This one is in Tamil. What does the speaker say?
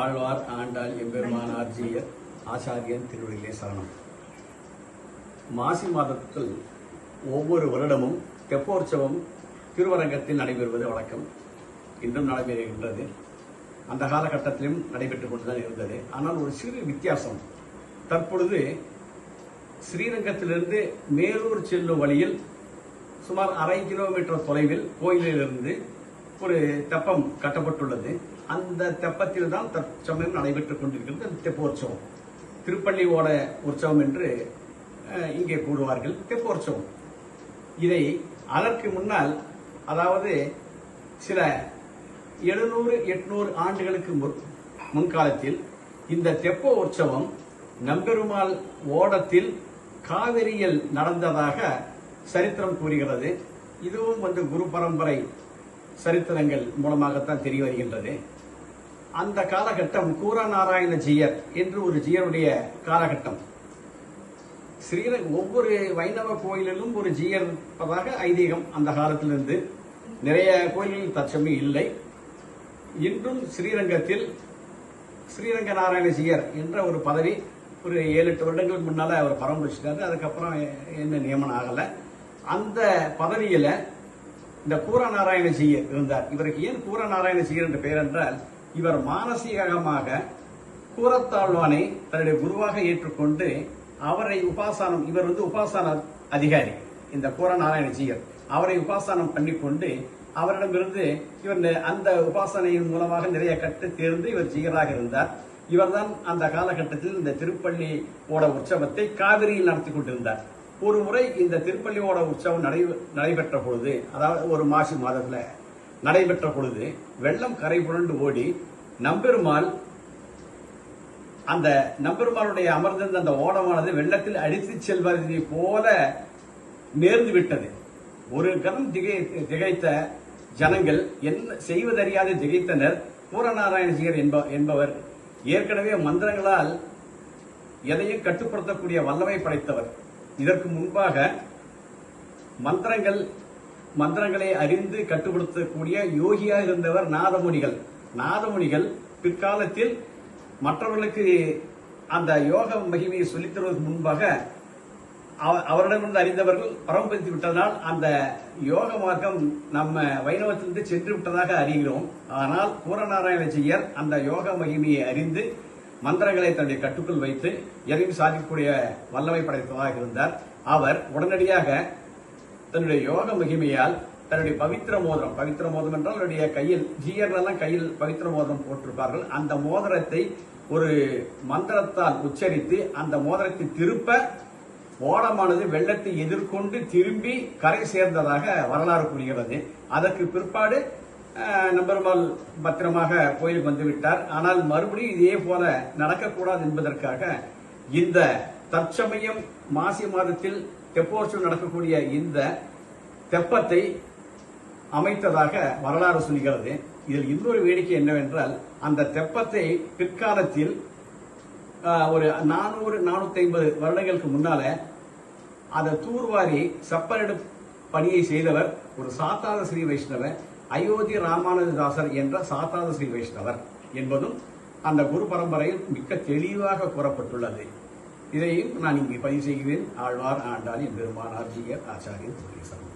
ஆழ்வார் ஆண்டாள் எம்பெருமான் ஆர்ஜியர் ஆச்சாரியன் திருவடிகளே சரணம். மாசி மாதத்தில் ஒவ்வொரு வருடமும் தெப்போற்சவம் திருவரங்கத்தில் நடைபெறுவது வழக்கம். இன்றும் நடைபெறுகின்றது. அந்த காலகட்டத்திலும் நடைபெற்றுக் கொண்டுதான் இருந்தது. ஆனால் ஒரு சிறு வித்தியாசம். தற்பொழுது ஸ்ரீரங்கத்திலிருந்து மேலூர் செல்லும் வழியில் சுமார் அரை கிலோமீட்டர் தொலைவில் கோயிலிலிருந்து ஒரு தெப்பம் கட்டப்பட்டுள்ளது. அந்த தெப்பத்தில் தான் தற்சமயம் நடைபெற்றுக் கொண்டிருக்கிறது அந்த தெப்போற்சவம். திருப்பள்ளி ஓட உற்சவம் என்று அஹ், இங்கே கூறுவார்கள். தெப்போற்சவம். இதை அதற்கு முன்னால் அதாவது சில எழுநூறு எட்நூறு ஆண்டுகளுக்கு முன்- முன்காலத்தில் இந்த தெப்ப உற்சவம் நம்பெருமாள் ஓடத்தில் காவிரியில் நடந்ததாக சரித்திரம் கூறுகிறது. இதுவும் வந்து குரு பரம்பரை சரித்திரங்கள் மூலமாகத்தான் தெரிய வருகின்றது. அந்த காலகட்டம் கூரநாராயண ஜீயர் என்று ஒரு ஜீயருடைய காலகட்டம். ஸ்ரீரங்க ஒவ்வொரு வைணவ கோயிலிலும் ஒரு ஜீயர் இருப்பதாக ஐதீகம் அந்த காலத்திலிருந்து. நிறைய கோயில்களில் தற்சமயம் இல்லை. இன்றும் ஸ்ரீரங்கத்தில் ஸ்ரீரங்க நாராயண ஜீயர் என்ற ஒரு பதவி ஒரு ஏழு எட்டு வருடங்களுக்கு முன்னால் அவர் பராமரிச்சிட்டாரு அதுக்கப்புறம் என்ன நியமனம் ஆகலை. அந்த பதவியில் இந்த கூரநாராயண ஜீயர் இருந்தார். இவருக்கு ஏன் கூரநாராயண ஜீயர் என்ற பெயர் என்றால் இவர் மானசீகமாக கூரத்தாழ்வானை தன்னுடைய குருவாக ஏற்றுக்கொண்டு அவரை உபாசனம் இவர் வந்து உபாசன அதிகாரி இந்த கூரநாராயண ஜீயர் அவரை உபாசனம் பண்ணிக்கொண்டு அவரிடமிருந்து இவர் அந்த உபாசனையின் மூலமாக நிறைய கற்று தேர்ந்து இவர் ஜீயராக இருந்தார். இவர்தான் அந்த காலகட்டத்தில் இந்த திருப்பள்ளி ஓட உற்சவத்தை காவிரியில் நடத்தி கொண்டிருந்தார். ஒரு முறை இந்த திருப்பள்ளி ஓட உற்சவம் நடை நடைபெற்ற பொழுது அதாவது ஒரு மாசி மாதத்துல நடைபெற்ற பொழுது வெள்ளம் கரை புரண்டு ஓடி நம்பெருமாள் அந்த நம்பெருமாளுடைய அமர்ந்திருந்த அந்த ஓடமானது வெள்ளத்தில் அடித்து செல்வதை போல நேர்ந்து விட்டது. ஒரு கணம் திகை திகைத்த ஜனங்கள் என்ன செய்வதறியாது திகைத்தனர். பூரநாராயணஜியர் என்ப என்பவர் ஏற்கனவே மந்திரங்களால் எதையும் கட்டுப்படுத்தக்கூடிய வல்லமை படைத்தவர். இதற்கு முன்பாக மந்திரங்கள் மந்திரங்களை அறிந்து கட்டுப்படுத்தக்கூடிய யோகியாக இருந்தவர் நாதமுனிகள். நாதமுனிகள் பிற்காலத்தில் மற்றவர்களுக்கு அந்த யோக மகிமையை சொல்லித் தருவதற்கு முன்பாக அவ- அவரிடமிருந்து அறிந்தவர்கள் பரம்பரித்து விட்டதனால் அந்த யோக மார்க்கம் நம்ம வைணவத்திலிருந்து சென்று விட்டதாக அறிகிறோம். ஆனால் பூரநாராயணஜியர் அந்த யோக மகிமையை அறிந்து மந்திரங்களை தன்னுடைய கட்டுக்குள் வைத்து எதையும் சாதிக்கக்கூடிய வல்லமை படைத்ததாக இருந்தார். அவர் உடனடியாக தன்னுடைய யோக மகிமையால் தன்னுடைய பவித்திர மோதிரம் பவித்திர மோதிரம் என்றால் அவருடைய கையில் ஜீயர்களெல்லாம் கையில் பவித்திர மோதிரம் போட்டிருப்பார்கள். அந்த மோதிரத்தை ஒரு மந்திரத்தால் உச்சரித்து அந்த மோதிரத்தை திருப்ப ஓடமானது வெள்ளத்தை எதிர்கொண்டு திரும்பி கரை சேர்ந்ததாக வரலாறு கூறுகிறது. அதற்கு பிற்பாடு நம்பருமால் பத்திரமாக கோயிலுக்கு வந்து விட்டார் ஆனால் மறுபடியும் இதே போல நடக்கக்கூடாது என்பதற்காக இந்த தற்சமயம் மாசி மாதத்தில் தெப்போற்சவம் நடக்கக்கூடிய இந்த தெப்பத்தை அமைத்ததாக வரலாறு சொல்கிறது. இதில் இன்னொரு வேடிக்கை என்னவென்றால் அந்த தெப்பத்தை பிற்காலத்தில் ஒரு நானூறு நானூத்தி ஐம்பது வருடங்களுக்கு முன்னால அதை தூர்வாரி செப்பரேட் பணியை செய்தவர் ஒரு சாத்தாத ஸ்ரீ வைஷ்ணவர் அயோத்தி ராமானுஜதாசர் என்ற சாத்தாத ஸ்ரீ வைஷ்ணவர் என்பதும் அந்த குரு பரம்பரையில் மிக்க தெளிவாக கூறப்பட்டுள்ளது. இதையும் நான் இங்கு பதிவு செய்கிறேன். ஆழ்வார் ஆண்டாளின் பெருமான் ஆர்ஜியர் ஆச்சாரியர். திருசனம்